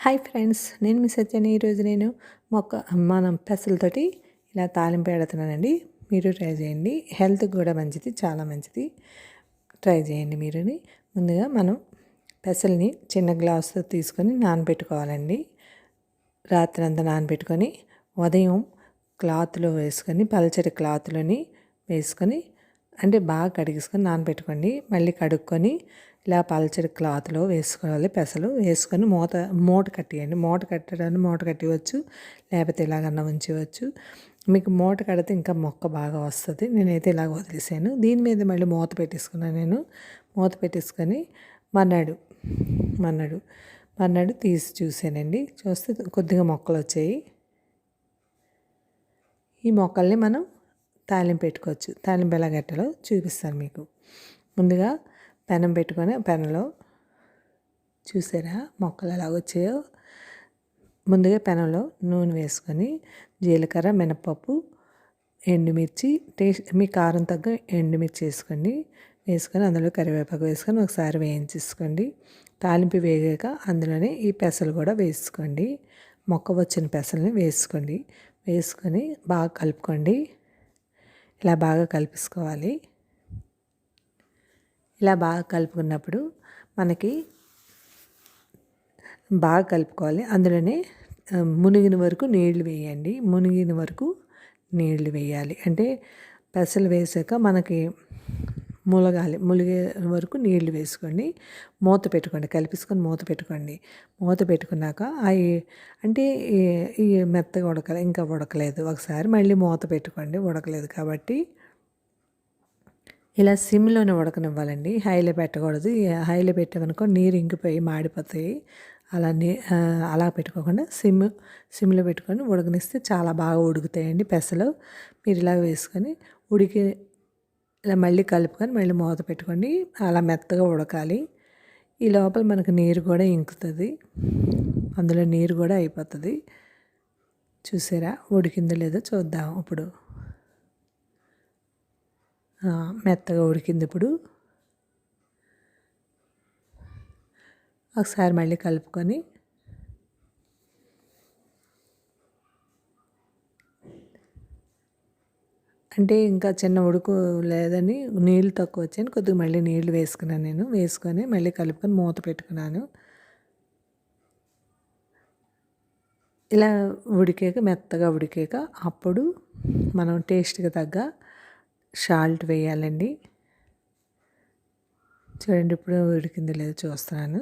Hi friends నేను మీ సత్యని. ఈరోజు నేను మొక్క మనం పెసలతోటి ఇలా తాలింపు పెడుతున్నానండి. మీరు ట్రై చేయండి. హెల్త్కి కూడా మంచిది చాలా మంచిది. ట్రై చేయండి మీరుని. ముందుగా మనం పెసల్ని చిన్న గ్లాసుతో తీసుకొని నానబెట్టుకోవాలండి. రాత్రి అంతా నానబెట్టుకొని ఉదయం క్లాత్లో వేసుకొని పలచటి క్లాత్లోని వేసుకొని అంటే బాగా కడిగేసుకొని నానబెట్టుకోండి. మళ్ళీ కడుక్కొని ఇలా పలచడి క్లాత్లో వేసుకోవాలి. పెసలు వేసుకొని మూత మూట కట్టేయండి. మూట కట్టడానికి మూట కట్టివచ్చు లేకపోతే ఇలాగన్నా ఉంచవచ్చు మీకు మూట కడితే ఇంకా మొక్క బాగా వస్తుంది. నేనైతే ఇలాగ వదిలేసాను. దీని మీద మళ్ళీ మూత పెట్టేసుకున్నాను నేను. మూత పెట్టేసుకొని మన్నాడు మన్నాడు మన్నాడు తీసి చూసానండి. చూస్తే కొద్దిగా మొక్కలు వచ్చాయి. ఈ మొక్కల్ని మనం తాలింపు పెట్టుకోవచ్చు. తాలింపు ఎలా కట్టాలో చూపిస్తాను మీకు. ముందుగా పెనం పెట్టుకొని పెనంలో చూసారా? మొక్కలు ఎలా వచ్చాయో? ముందుగా పెనంలో నూనె వేసుకొని జీలకర్ర మినపప్పు ఎండుమిర్చి టేస్ట్ మీ కారం తగ్గ ఎండుమిర్చి వేసుకోండి. వేసుకొని అందులో కరివేపాకు వేసుకొని ఒకసారి వేయించేసుకోండి. తాలింపు వేగాక అందులోనే ఈ పెసలు కూడా వేసుకోండి. మొక్క వచ్చిన పెసల్ని వేసుకోండి. వేసుకొని బాగా కలుపుకోండి. ఇలా బాగా కలిపేసుకోవాలి. ఇలా బాగా కలుపుకున్నప్పుడు మనకి బాగా కలుపుకోవాలి. అందులోనే మునిగిన వరకు నీళ్ళు వేయండి. మునిగిన వరకు నీళ్ళు వేయాలి. అంటే పెసలు వేసాక మనకి ములగాలి. ములిగే వరకు నీళ్ళు వేసుకోండి. మూత పెట్టుకోండి. కలిపేసుకొని మూత పెట్టుకోండి. మూత పెట్టుకున్నాక అవి అంటే ఈ మెత్తగా ఉడకలేదు ఇంకా ఉడకలేదు. ఒకసారి మళ్ళీ మూత పెట్టుకోండి. ఉడకలేదు కాబట్టి ఇలా సిమ్లోనే ఉడకనివ్వాలండి. హైలో పెట్టకూడదు. హైలో పెట్టామనుకో నీరు ఇంకిపోయి మాడిపోతాయి. అలా నీ అలా పెట్టుకోకుండా సిమ్ సిమ్లో పెట్టుకొని ఉడకనిస్తే చాలా బాగా ఉడుకుతాయండి పెసలు. మీరు ఇలా వేసుకొని ఉడికి ఇలా మళ్ళీ కలుపుకొని మళ్ళీ మూత పెట్టుకోండి అలా మెత్తగా ఉడకాలి. ఈ లోపల మనకు నీరు కూడా ఇంకుతుంది. అందులో నీరు కూడా అయిపోతుంది. చూసారా? ఉడికిందో లేదో చూద్దాం ఇప్పుడు. మెత్తగా ఉడికింది ఇప్పుడు ఒకసారి మళ్ళీ కలుపుకొని అంటే ఇంకా చిన్న ఉడుకు లేదని నీళ్ళు తక్కువ వచ్చాయని కొద్దిగా మళ్ళీ నీళ్ళు వేసుకున్నాను నేను. వేసుకొని మళ్ళీ కలుపుకొని మూత పెట్టుకున్నాను. ఇలా ఉడికాక మెత్తగా ఉడికాక అప్పుడు మనం టేస్ట్కి తగ్గ షాల్ట్ వేయాలండి. చూడండి ఇప్పుడు ఉడికింది లేదో చూస్తున్నాను.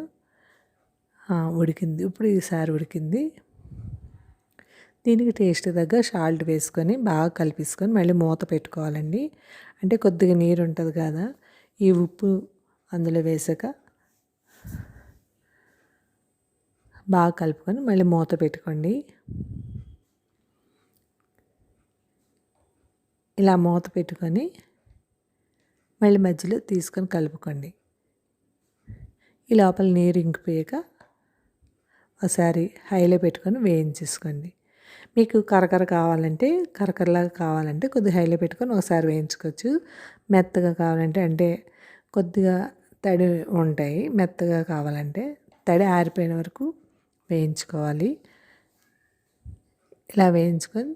ఉడికింది ఇప్పుడు ఈసారి ఉడికింది. దీనికి టేస్ట్ తగ్గ సాల్ట్ వేసుకొని బాగా కలిపేసుకొని మళ్ళీ మూత పెట్టుకోవాలండి. అంటే కొద్దిగా నీరు ఉంటుంది కదా ఈ ఉప్పు అందులో వేసాక బాగా కలుపుకొని మళ్ళీ మూత పెట్టుకోండి. ఇలా మూత పెట్టుకొని మళ్ళీ మధ్యలో తీసుకొని కలుపుకోండి. ఈ లోపల నీరు ఇంకిపోయాక ఒకసారి హైలో పెట్టుకొని వేయించేసుకోండి. మీకు కరకర కావాలంటే కరకరలాగా కావాలంటే కొద్దిగా హైలో పెట్టుకొని ఒకసారి వేయించుకోవచ్చు. మెత్తగా కావాలంటే అంటే కొద్దిగా తడి ఉంటాయి మెత్తగా కావాలంటే తడి ఆరిపోయిన వరకు వేయించుకోవాలి. ఇలా వేయించుకొని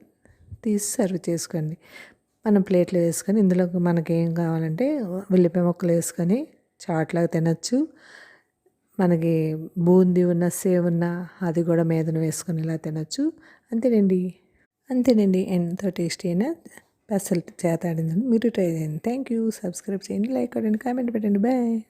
తీసి సర్వ్ చేసుకోండి. మనం ప్లేట్లో వేసుకొని ఇందులో మనకి ఏం కావాలంటే ఉల్లిపాయ ముక్కలు వేసుకొని చాట్లాగా తినచ్చు. మనకి బూందీ ఉన్న సేవ్ ఉన్న అది కూడా మీదన వేసుకొని ఇలా తినచ్చు. అంతేనండి. అంతేనండి. ఎంతో టేస్టీ అయినా పెసలు చేతాడిందని మీరు ట్రై చేయండి. థ్యాంక్ యూ సబ్స్క్రైబ్ చేయండి. లైక్ కొట్టండి. కామెంట్ పెట్టండి. బాయ్.